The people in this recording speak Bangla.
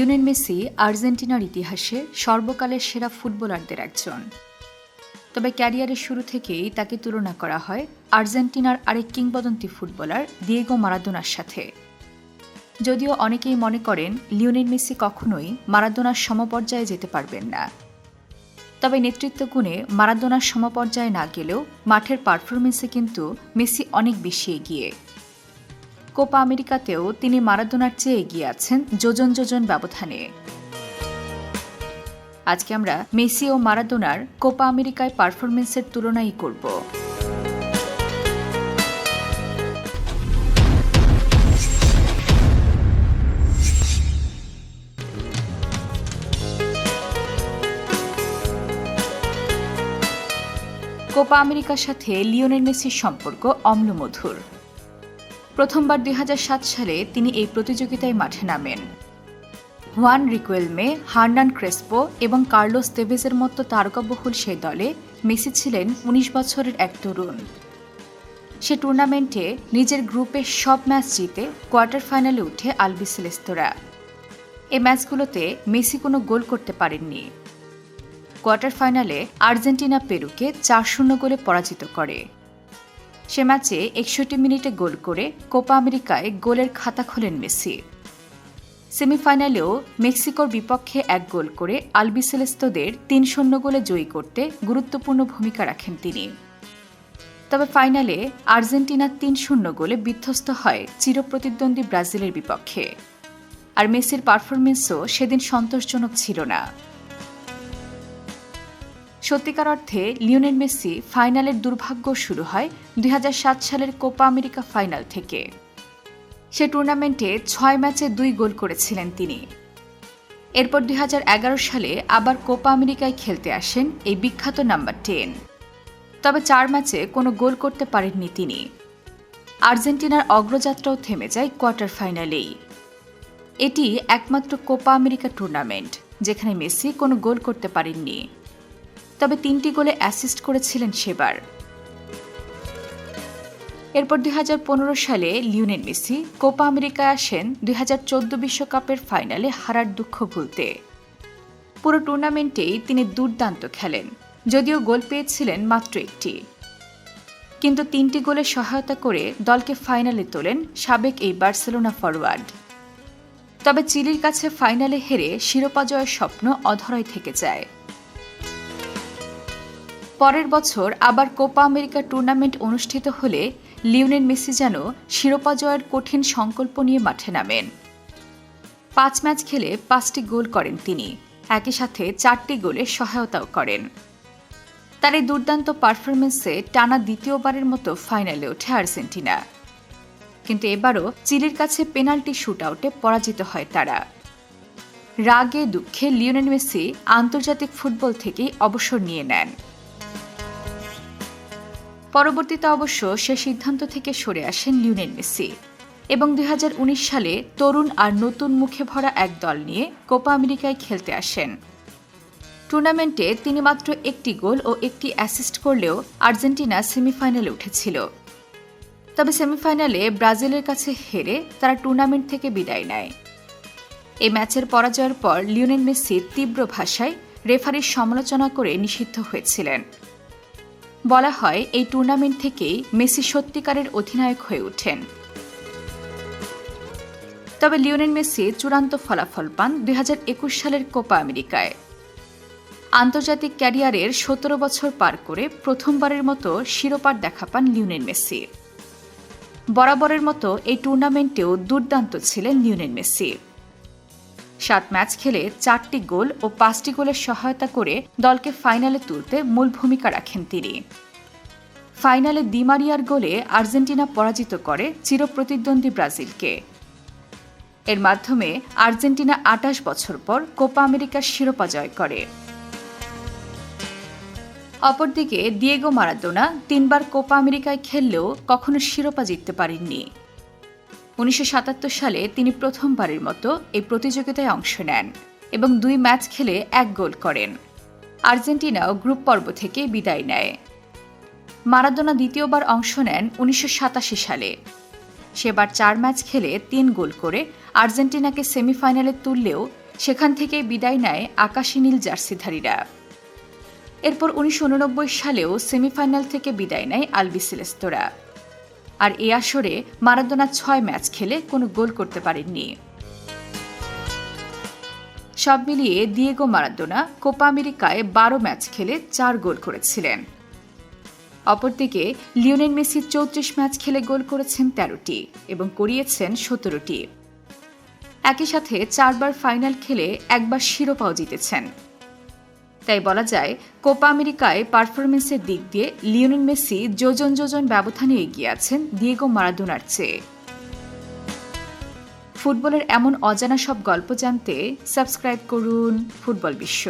লিওনেল মেসি আর্জেন্টিনার ইতিহাসে সর্বকালের সেরা ফুটবলারদের একজন। তবে ক্যারিয়ারের শুরু থেকেই তাকে তুলনা করা হয় আর্জেন্টিনার আরেক কিংবদন্তি ফুটবলার দিয়েগো মারাদোনার সাথে। যদিও অনেকেই মনে করেন লিওনেল মেসি কখনোই মারাদোনার সমপর্যায়ে যেতে পারবেন না। তবে নেতৃত্ব গুণে মারাদোনার সমপর্যায়ে না গেলেও মাঠের পারফরমেন্সে কিন্তু মেসি অনেক বেশি এগিয়ে। কোপা আমেরিকাতেও তিনি মারাদোনার চেয়ে এগিয়ে আছেন যোজন যোজন ব্যবধানে। আজকে আমরা মেসি ও মারাদোনার কোপা আমেরিকায় পারফরমেন্সের তুলনাই করব। কোপা আমেরিকার সাথে লিওনেল মেসির সম্পর্ক অম্লমধুর। প্রথমবার দুই হাজার সাত সালে তিনি এই প্রতিযোগিতায় মাঠে নামেন। হুয়ান রিকুয়েলমে, হার্নান ক্রেসপো এবং কার্লোস তেভেজের মতো তারকাবহুল সেই দলে মেসি ছিলেন ১৯ বছরের এক তরুণ। সে টুর্নামেন্টে নিজের গ্রুপে সব ম্যাচ জিতে কোয়ার্টার ফাইনালে উঠে আলবিসেলেস্তোরা। এ ম্যাচগুলোতে মেসি কোনো গোল করতে পারেননি। কোয়ার্টার ফাইনালে আর্জেন্টিনা পেরুকে চার শূন্য গোলে পরাজিত করে। সে ম্যাচে একষট্টি মিনিটে গোল করে কোপা আমেরিকায় গোলের খাতা খোলেন মেসি। সেমিফাইনালেও মেক্সিকোর বিপক্ষে এক গোল করে আলবিসেলেস্তোদের তিন শূন্য গোলে জয়ী করতে গুরুত্বপূর্ণ ভূমিকা রাখেন তিনি। তবে ফাইনালে আর্জেন্টিনা তিন শূন্য গোলে বিধ্বস্ত হয় চিরপ্রতিদ্বন্দ্বী ব্রাজিলের বিপক্ষে। আর মেসির পারফরমেন্সও সেদিন সন্তোষজনক ছিল না। সত্যিকার অর্থে লিওনেল মেসি ফাইনালের দুর্ভাগ্য শুরু হয় দুই হাজার সাত সালের কোপা আমেরিকা ফাইনাল থেকে। সে টুর্নামেন্টে ছয় ম্যাচে দুই গোল করেছিলেন তিনি। এরপর দুই হাজার এগারো সালে আবার কোপা আমেরিকায় খেলতে আসেন এই বিখ্যাত নাম্বার টেন। তবে চার ম্যাচে কোনো গোল করতে পারেননি তিনি। আর্জেন্টিনার অগ্রযাত্রাও থেমে যায় কোয়ার্টার ফাইনালেই। এটি একমাত্র কোপা আমেরিকা টুর্নামেন্ট, যেখানে মেসি কোনো গোল করতে পারেননি। তবে তিনটি গোলে অ্যাসিস্ট করেছিলেন সেবার। এরপর দুই হাজার পনেরো সালে লিওনেল মেসি কোপা আমেরিকায় আসেন দুই বিশ্বকাপের ফাইনালে হারার দুঃখ ভুলতে। পুরো টুর্নামেন্টেই তিনি দুর্দান্ত খেলেন, যদিও গোল পেয়েছিলেন মাত্র একটি। কিন্তু তিনটি গোলে সহায়তা করে দলকে ফাইনালে তোলেন সাবেক এই বার্সেলোনা ফরওয়ার্ড তবে চিলির কাছে ফাইনালে হেরে শিরোপা জয়ের স্বপ্ন অধরাই থেকে যায়। পরের বছর আবার কোপা আমেরিকা টুর্নামেন্ট অনুষ্ঠিত হলে লিওনেল মেসি যেন শিরোপা জয়ের কঠিন সংকল্প নিয়ে মাঠে নামেন। পাঁচ ম্যাচ খেলে পাঁচটি গোল করেন তিনি। একই সাথে চারটি গোলে সহায়তাও করেন। তার এই দুর্দান্ত পারফরমেন্সে টানা দ্বিতীয়বারের মতো ফাইনালে ওঠে আর্জেন্টিনা। কিন্তু এবারও চিলির কাছে পেনাল্টি শুট আউটে পরাজিত হয় তারা। রাগে দুঃখে লিওনেল মেসি আন্তর্জাতিক ফুটবল থেকেই অবসর নিয়ে নেন। পরবর্তীতে অবশ্য সে সিদ্ধান্ত থেকে সরে আসেন লিওনেল মেসি। এবং দুই হাজার উনিশ সালে তরুণ আর নতুন মুখে ভরা এক দল নিয়ে কোপা আমেরিকায় খেলতে আসেন। টুর্নামেন্টে তিনি মাত্র একটি গোল ও একটি অ্যাসিস্ট করলেও আর্জেন্টিনা সেমিফাইনালে উঠেছিল। তবে সেমিফাইনালে ব্রাজিলের কাছে হেরে তারা টুর্নামেন্ট থেকে বিদায় নেয়। এই ম্যাচের পরাজয়ের পর লিওনেল মেসি তীব্র ভাষায় রেফারির সমালোচনা করে নিষিদ্ধ হয়েছিলেন। বলা হয় এই টুর্নামেন্ট থেকেই মেসি সত্যিকারের অধিনায়ক হয়ে ওঠেন। তবে লিওনেল মেসি চূড়ান্ত ফলাফল পান দুই হাজার একুশ সালের কোপা আমেরিকায়। আন্তর্জাতিক ক্যারিয়ারের সতেরো বছর পার করে প্রথমবারের মতো শিরোপার দেখা পান লিওনেল মেসি। বরাবরের মতো এই টুর্নামেন্টেও দুর্দান্ত ছিলেন লিওনেল মেসি। সাত ম্যাচ খেলে চারটি গোল ও পাঁচটি গোলের সহায়তা করে দলকে ফাইনালে তুলতে মূল ভূমিকা রাখেন তিনি। ফাইনালে দিমারিয়ার গোলে আর্জেন্টিনা পরাজিত করে চিরপ্রতিদ্বন্দ্বী ব্রাজিলকে। এর মাধ্যমে আর্জেন্টিনা আটাশ বছর পর কোপা আমেরিকার শিরোপা জয় করে। অপরদিকে দিয়েগো মারাদোনা তিনবার কোপা আমেরিকায় খেললেও কখনো শিরোপা জিততে পারেননি। উনিশশো সাতাত্তর সালে তিনি প্রথমবারের মতো এই প্রতিযোগিতায় অংশ নেন এবং দুই ম্যাচ খেলে এক গোল করেন। আর্জেন্টিনাও গ্রুপ পর্ব থেকে বিদায় নেয়। মারাদোনা দ্বিতীয়বার অংশ নেন উনিশশো সাতাশি সালে। সেবার চার ম্যাচ খেলে তিন গোল করে আর্জেন্টিনাকে সেমিফাইনালে তুললেও সেখান থেকে বিদায় নেয় আকাশী নীল জার্সিধারীরা। এরপর উনিশশো উননব্বই সালেও সেমিফাইনাল থেকে বিদায় নেয় আলবিসেলেস্তোরা আর এ আসরে মারাদোনা ছয় ম্যাচ খেলে কোনো গোল করতে পারেননি। সব মিলিয়ে দিয়েগো মারাদোনা কোপা আমেরিকায় বারো ম্যাচ খেলে চার গোল করেছিলেন। অপরদিকে লিওনেল মেসি চৌত্রিশ ম্যাচ খেলে গোল করেছেন তেরোটি এবং করিয়েছেন সতেরোটি। একই সাথে চারবার ফাইনাল খেলে একবার শিরোপাও জিতেছেন। তাই বলা যায়, কোপা আমেরিকায় পারফরমেন্সের দিক দিয়ে লিওনেল মেসি যোজন যোজন ব্যবধানে এগিয়ে আছেন দিয়েগো মারাদোনার চেয়ে। ফুটবলের এমন অজানা সব গল্প জানতে সাবস্ক্রাইব করুন ফুটবল বিশ্ব।